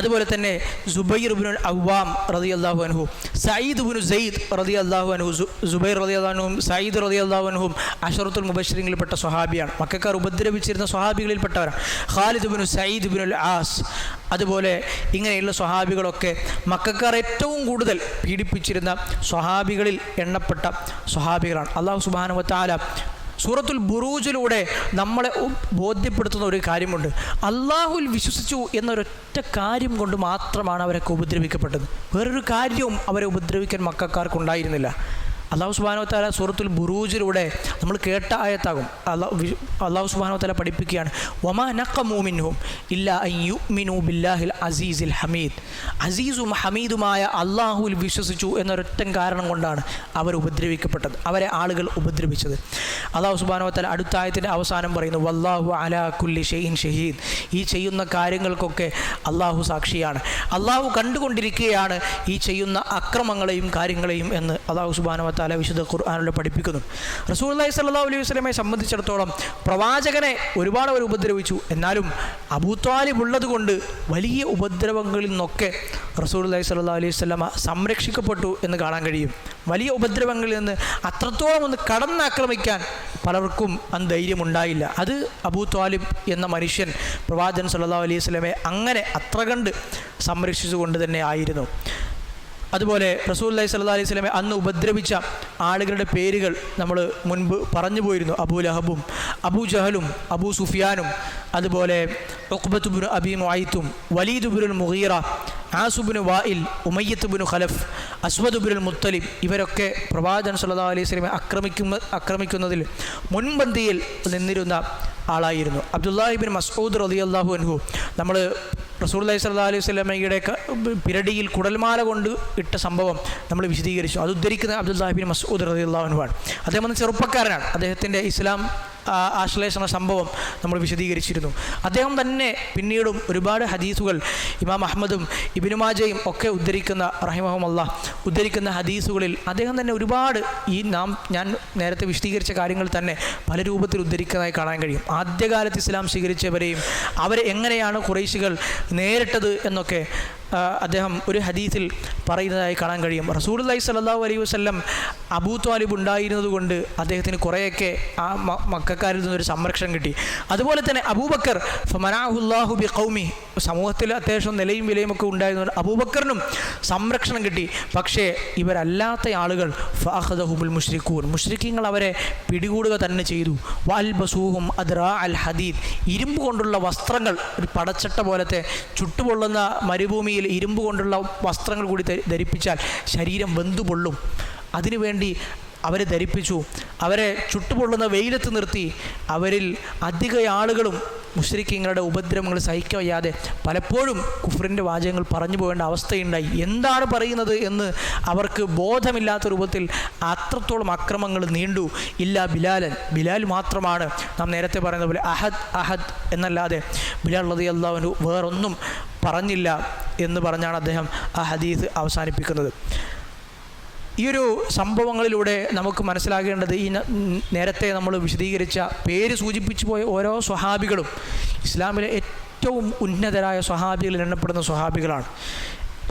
അതുപോലെ തന്നെ സുബൈർ ബിനുൽ അവ്വാം റതി അള്ളാഹു അൻഹു സയ്യിദ് ബിനു സയ്യിദ് റതി അള്ളാഹു അൻഹു സു- സുബൈർ റതി അള്ളാഹുനും സയ്യിദ് റതി അള്ളാഹു അൻഹും അഷറത്തുൽ മുബശ്രീങ്ങളിൽപ്പെട്ട സ്വഹാബിയാണ്. മക്കാർ ഉപദ്രവിച്ചിരുന്ന സ്വഹാബികളിൽപ്പെട്ടവരാണ്. ഖാലിദ് ബിനു സയ്യിദ് ബിനുൽ ആസ് അതുപോലെ ഇങ്ങനെയുള്ള സ്വഹാബികളൊക്കെ മക്കാർ ഏറ്റവും കൂടുതൽ പീഡിപ്പിച്ചിരുന്ന സ്വഹാബികളിൽ എണ്ണപ്പെട്ട സ്വഹാബികളാണ്. അള്ളാഹു സുബാനുവത്താല സൂറത്തുൽ ബുറൂജിലൂടെ നമ്മളെ ബോധ്യപ്പെടുത്തുന്ന ഒരു കാര്യമുണ്ട്. അള്ളാഹുൽ വിശ്വസിച്ചു എന്നൊരൊറ്റ കാര്യം കൊണ്ട് മാത്രമാണ് അവരൊക്കെ ഉപദ്രവിക്കപ്പെട്ടത്. വേറൊരു കാര്യവും അവരെ ഉപദ്രവിക്കാൻ മക്കാർക്കുണ്ടായിരുന്നില്ല. അള്ളാഹു സുബാനോ താല സൂറത്തുൽ ബുറൂജിലൂടെ നമ്മൾ കേട്ട ആയത്താകും. അള്ളാഹു അള്ളാഹു സുബാനോ താല പഠിപ്പിക്കുകയാണ്. ഒമാ നക്കമൂമിൻഹും ഇല്ല യുമിനു ബില്ലാഹിൽ അസീസിൽ ഹമീദ്. അസീസും ഹമീദുമായ അള്ളാഹുവിൽ വിശ്വസിച്ചു എന്നൊരൊറ്റ കാരണം കൊണ്ടാണ് അവർ ഉപദ്രവിക്കപ്പെട്ടത്. അവരെ ആളുകൾ ഉപദ്രവിച്ചത്. അള്ളാഹു സുബാനോ താല അടുത്ത ആയത്തിന്റെ അവസാനം പറയുന്നു വല്ലാഹു അലാ കുല്ലി ഷെയ്ൻ ഷഹീദ്. ഈ ചെയ്യുന്ന കാര്യങ്ങൾക്കൊക്കെ അള്ളാഹു സാക്ഷിയാണ്. അള്ളാഹു കണ്ടുകൊണ്ടിരിക്കുകയാണ് ഈ ചെയ്യുന്ന അക്രമങ്ങളെയും കാര്യങ്ങളെയും എന്ന് അള്ളാഹു സുബാനുവത്താല താല വിശുദ്ധ ഖുർആാനിലൂടെ പഠിപ്പിക്കുന്നു. റസൂൽ അള്ളഹി സല്ലാ അലൈഹി വസ്ലമെ സംബന്ധിച്ചിടത്തോളം പ്രവാചകനെ ഒരുപാട് അവർ ഉപദ്രവിച്ചു. എന്നാലും അബൂത്വാലിബ് ഉള്ളത് കൊണ്ട് വലിയ ഉപദ്രവങ്ങളിൽ നിന്നൊക്കെ റസൂൽ അള്ളഹി സല്ലാ അലൈഹി വസ്ലമ സംരക്ഷിക്കപ്പെട്ടു എന്ന് കാണാൻ കഴിയും. വലിയ ഉപദ്രവങ്ങളിൽ നിന്ന് അത്രത്തോളം ഒന്ന് കടന്നാക്രമിക്കാൻ പലർക്കും അന്ന് ധൈര്യമുണ്ടായില്ല. അത് അബൂ ത്വാലിബ് എന്ന മനുഷ്യൻ പ്രവാചകൻ സല്ലാ അലൈഹി സ്വലമെ അങ്ങനെ അത്ര കണ്ട് സംരക്ഷിച്ചുകൊണ്ട് തന്നെ ആയിരുന്നു. അതുപോലെ റസൂൽ അലൈഹി സ്വല്ലാ അലൈഹി സ്വലമെ അന്ന് ഉപദ്രവിച്ച ആളുകളുടെ പേരുകൾ നമ്മൾ മുൻപ് പറഞ്ഞു പോയിരുന്നു. അബൂ ലഹബും അബൂ ജഹലും അബൂ സുഫിയാനും അതുപോലെ ഒക്ബത്തുബുൻ അബി മുഅയ്ത്തും വലീദുബുൽ മുഹീറ ആസുബിന് വായിൽ ഉമയ്യത്തുബിന് ഖലഫ് അസ്വദുബുൽ മുത്തലിബ് ഇവരൊക്കെ പ്രവാചകൻ സല്ലാ അലൈഹി സ്വലമെ ആക്രമിക്കുന്ന ആക്രമിക്കുന്നതിൽ മുൻപന്തിയിൽ നിന്നിരുന്ന ആളായിരുന്നു. അബ്ദുല്ലാഹിബിൻ മസൂദ് റലിയല്ലാഹു അൻഹു. നമ്മൾ റസൂൽ അലൈഹി സ്വല്ലാ അലൈഹി സ്വലമയുടെ പിരടിയിൽ കുടൽമാല കൊണ്ട് ഇട്ട സംഭവം നമ്മൾ വിശദീകരിച്ചു. അത് ഉദ്ധരിക്കുന്ന സാഹിബിൻ മസൂദ് റലി അള്ളാഹുനുവാണ് അദ്ദേഹം ഒന്ന് ചെറുപ്പക്കാരനാണ്. അദ്ദേഹത്തിന്റെ ഇസ്ലാം ആശ്ലേഷണ സംഭവം നമ്മൾ വിശദീകരിച്ചിരുന്നു. അദ്ദേഹം തന്നെ പിന്നീടും ഒരുപാട് ഹദീസുകൾ ഇമാം അഹമ്മദും ഇബിനുമാജയും ഒക്കെ ഉദ്ധരിക്കുന്ന റഹിമഹമല്ല ഉദ്ധരിക്കുന്ന ഹദീസുകളിൽ അദ്ദേഹം തന്നെ ഒരുപാട് ഈ നാം ഞാൻ നേരത്തെ വിശദീകരിച്ച കാര്യങ്ങൾ തന്നെ പല രൂപത്തിൽ ഉദ്ധരിക്കുന്നതായി കാണാൻ കഴിയും. ആദ്യകാലത്ത് ഇസ്ലാം സ്വീകരിച്ചവരെയും അവരെ എങ്ങനെയാണ് കുറേശികൾ നേരിട്ടത് എന്നൊക്കെ അദ്ദേഹം ഒരു ഹദീസിൽ പറയുന്നതായി കാണാൻ കഴിയും. റസൂൽ അലൈഹി സ്വല്ലല്ലാഹു അലൈഹി വസല്ലം അബൂ ഉണ്ടായിരുന്നത് കൊണ്ട് അദ്ദേഹത്തിന് കുറേയൊക്കെ ആ മക്കാരിൽ നിന്നൊരു സംരക്ഷണം കിട്ടി. അതുപോലെ തന്നെ അബൂബക്കർ ഫമനാഹുല്ലാഹു ബി കൗമി സമൂഹത്തിൽ അത്യാവശ്യം നിലയും വിലയും ഒക്കെ ഉണ്ടായിരുന്നു അബൂബക്കറിനും സംരക്ഷണം കിട്ടി. പക്ഷേ ഇവരല്ലാത്ത ആളുകൾ ഫാഹദഹുബുൽ മുഷ്രിഖൂൻ മുഷ്രിഖീങ്ങൾ അവരെ പിടികൂടുക തന്നെ ചെയ്തു. വൽ ബസൂഹും അദ്റാ അൽ ഹദീദ് ഇരുമ്പ് കൊണ്ടുള്ള വസ്ത്രങ്ങൾ ഒരു പടച്ചട്ട പോലത്തെ ചുട്ടുപൊള്ളുന്ന മരുഭൂമിയിൽ ഇരുമ്പ് കൊണ്ടുള്ള വസ്ത്രങ്ങൾ കൂടി ധരിപ്പിച്ചാൽ ശരീരം വെന്തു പൊള്ളും അതിനുവേണ്ടി അവരെ ധരിപ്പിച്ചു. അവരെ ചുട്ടുപൊള്ളുന്ന വെയിലത്ത് നിർത്തി. അവരിൽ അധിക ആളുകളും മുസ്ലിക്കങ്ങളുടെ ഉപദ്രവങ്ങൾ സഹിക്കവയ്യാതെ പലപ്പോഴും കുഫറിന്റെ വാചകങ്ങൾ പറഞ്ഞു പോകേണ്ട അവസ്ഥയുണ്ടായി. എന്താണ് പറയുന്നത് എന്ന് അവർക്ക് ബോധമില്ലാത്ത രൂപത്തിൽ അത്രത്തോളം അക്രമങ്ങൾ നീണ്ടു. ഇല്ല ബിലാലൻ. ബിലാൽ മാത്രമാണ് നാം നേരത്തെ പറയുന്ന പോലെ അഹദ് അഹദ് എന്നല്ലാതെ ബിലാൽ റതി അള്ളാഹുനു വേറൊന്നും പറഞ്ഞില്ല എന്ന് പറഞ്ഞാണ് അദ്ദേഹം ആ ഹദീസ് അവസാനിപ്പിക്കുന്നത്. ഈ ഒരു സംഭവങ്ങളിലൂടെ നമുക്ക് മനസ്സിലാകേണ്ടത് ഈ നേരത്തെ നമ്മൾ വിശദീകരിച്ച പേര് സൂചിപ്പിച്ചു പോയ ഓരോ സ്വഹാബികളും ഇസ്ലാമിലെ ഏറ്റവും ഉന്നതരായ സ്വഹാബികളിൽ എണ്ണപ്പെടുന്ന സ്വഹാബികളാണ്.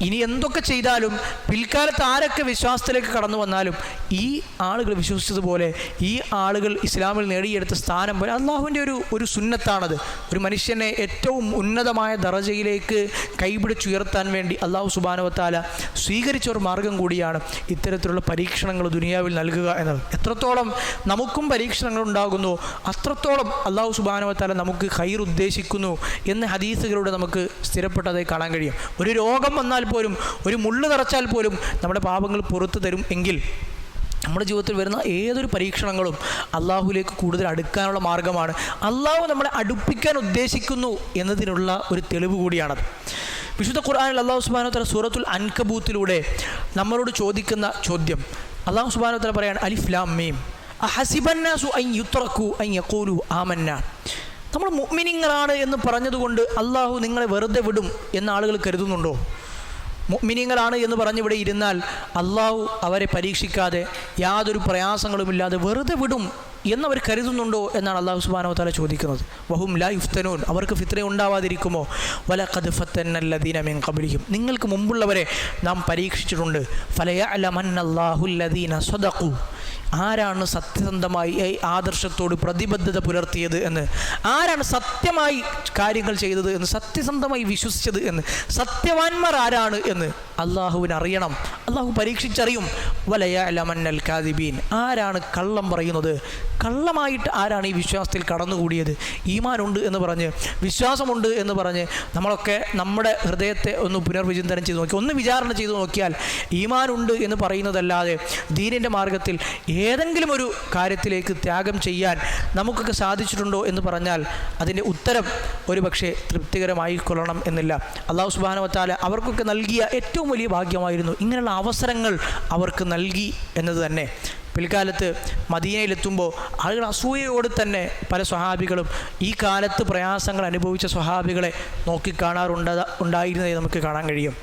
ഇനി എന്തൊക്കെ ചെയ്താലും പിൽക്കാലത്ത് ആരൊക്കെ വിശ്വാസത്തിലേക്ക് കടന്നു വന്നാലും ഈ ആളുകൾ വിശ്വസിച്ചതുപോലെ ഈ ആളുകൾ ഇസ്ലാമിൽ നേടിയെടുത്ത സ്ഥാനം പോലെ അള്ളാഹുവിന്റെ ഒരു ഒരു സുന്നത്താണത്. ഒരു മനുഷ്യനെ ഏറ്റവും ഉന്നതമായ ദറജയിലേക്ക് കൈപിടിച്ചുയർത്താൻ വേണ്ടി അള്ളാഹു സുബാനവത്താല സ്വീകരിച്ച ഒരു മാർഗം കൂടിയാണ് ഇത്തരത്തിലുള്ള പരീക്ഷണങ്ങൾ ദുനിയാവിൽ നൽകുക എന്നത്. എത്രത്തോളം നമുക്കും പരീക്ഷണങ്ങൾ ഉണ്ടാകുന്നു അത്രത്തോളം അള്ളാഹു സുബാനവത്താല നമുക്ക് ഹൈർ ഉദ്ദേശിക്കുന്നു എന്ന് ഹദീസുകളിലൂടെ നമുക്ക് സ്ഥിരപ്പെട്ടതായി കാണാൻ കഴിയും. ഒരു രോഗം വന്നാൽ പോലും ഒരു മുള്ളു നിറച്ചാൽ പോലും നമ്മുടെ പാപങ്ങൾ പുറത്തു തരും എങ്കിൽ നമ്മുടെ ജീവിതത്തിൽ വരുന്ന ഏതൊരു പരീക്ഷണങ്ങളും അള്ളാഹുലേക്ക് കൂടുതൽ അടുക്കാനുള്ള മാർഗമാണ്. അള്ളാഹു നമ്മളെ അടുപ്പിക്കാൻ ഉദ്ദേശിക്കുന്നു എന്നതിനുള്ള ഒരു തെളിവ് കൂടിയാണത്. വിശുദ്ധ ഖുർആാനിൽ അള്ളാഹു സുബാനോ തല സൂറത്തുൽ അൻകബൂത്തിലൂടെ നമ്മളോട് ചോദിക്കുന്ന ചോദ്യം. അള്ളാഹു സുബാനോ തല പറയാണ് അലിഫ്ലാം മീം. അഹസിബന്നാസു ഐ യുത്രക്കു ഐ യക്കോലു ആമന്ന. നമ്മൾ മുഗ്മിനിങ്ങളാണ് എന്ന് പറഞ്ഞതുകൊണ്ട് അള്ളാഹു നിങ്ങളെ വെറുതെ വിടും എന്ന ആളുകൾ കരുതുന്നുണ്ടോ? മുഅ്മിനീങ്ങളാണ് എന്ന് പറഞ്ഞിവിടെ ഇരുന്നാൽ അള്ളാഹു അവരെ പരീക്ഷിക്കാതെ യാതൊരു പ്രയാസങ്ങളുമില്ലാതെ വെറുതെ വിടും എന്നവർ കരുതുന്നുണ്ടോ എന്നാണ് അള്ളാഹു സുബാനോ തല ചോദിക്കുന്നത്. വഹും ലാ യുഫ്തനൂൻ. അവർക്ക് ഫിത്ര ഉണ്ടാവാതിരിക്കുമോ? വല കദ്ഫത്തന്നല്ലദീന മിൻ കബലിക്കും നിങ്ങൾക്ക് മുമ്പുള്ളവരെ നാം പരീക്ഷിച്ചിട്ടുണ്ട്. ഫലയ അലമന്നല്ലാഹുല്ലദീന സ്വദഖു ആരാണ് സത്യസന്ധമായി ആദർശത്തോട് പ്രതിബദ്ധത പുലർത്തിയത് എന്ന്? ആരാണ് സത്യമായി കാര്യങ്ങൾ ചെയ്തത് എന്ന്? സത്യസന്ധമായി വിശ്വസിച്ചത് എന്ന്? സത്യവാന്മാർ ആരാണ് എന്ന്? അള്ളാഹുവിന് അറിയണം അള്ളാഹു പരീക്ഷിച്ചറിയും. വലയാലമന്നൽ കാദിബീൻ. ആരാണ് കള്ളം പറയുന്നത്? കള്ളമായിട്ട് ആരാണ് ഈ വിശ്വാസത്തിൽ കടന്നുകൂടിയത്? ഈമാനുണ്ട് എന്ന് പറഞ്ഞ് വിശ്വാസമുണ്ട് എന്ന് പറഞ്ഞ് നമ്മളൊക്കെ നമ്മുടെ ഹൃദയത്തെ ഒന്ന് പുനർവിചിന്തനം ചെയ്ത് നോക്കി ഒന്ന് വിചാരണ ചെയ്ത് നോക്കിയാൽ ഈമാനുണ്ട് എന്ന് പറയുന്നതല്ലാതെ ദീനിന്റെ മാർഗത്തിൽ ഏതെങ്കിലും ഒരു കാര്യത്തിലേക്ക് ത്യാഗം ചെയ്യാൻ നമുക്കൊക്കെ സാധിച്ചിട്ടുണ്ടോ എന്ന് പറഞ്ഞാൽ അതിന്റെ ഉത്തരം ഒരു പക്ഷേ തൃപ്തികരമായി കൊള്ളണം എന്നില്ല അള്ളാഹു സുബാനവത്താല അവർക്കൊക്കെ നൽകിയ ഏറ്റവും വലിയ ഭാഗ്യമായിരുന്നു ഇങ്ങനെയുള്ള അവസരങ്ങൾ അവർക്ക് നൽകി എന്നത് തന്നെ. പിൽക്കാലത്ത് മദീനയിലെത്തുമ്പോൾ ആളുകൾ അസൂയയോട് തന്നെ പല സ്വഹാബികളും ഈ കാലത്ത് പ്രയാസങ്ങൾ അനുഭവിച്ച സ്വഹാബികളെ നോക്കിക്കാണാറുണ്ട ഉണ്ടായിരുന്നതായി നമുക്ക് കാണാൻ കഴിയും.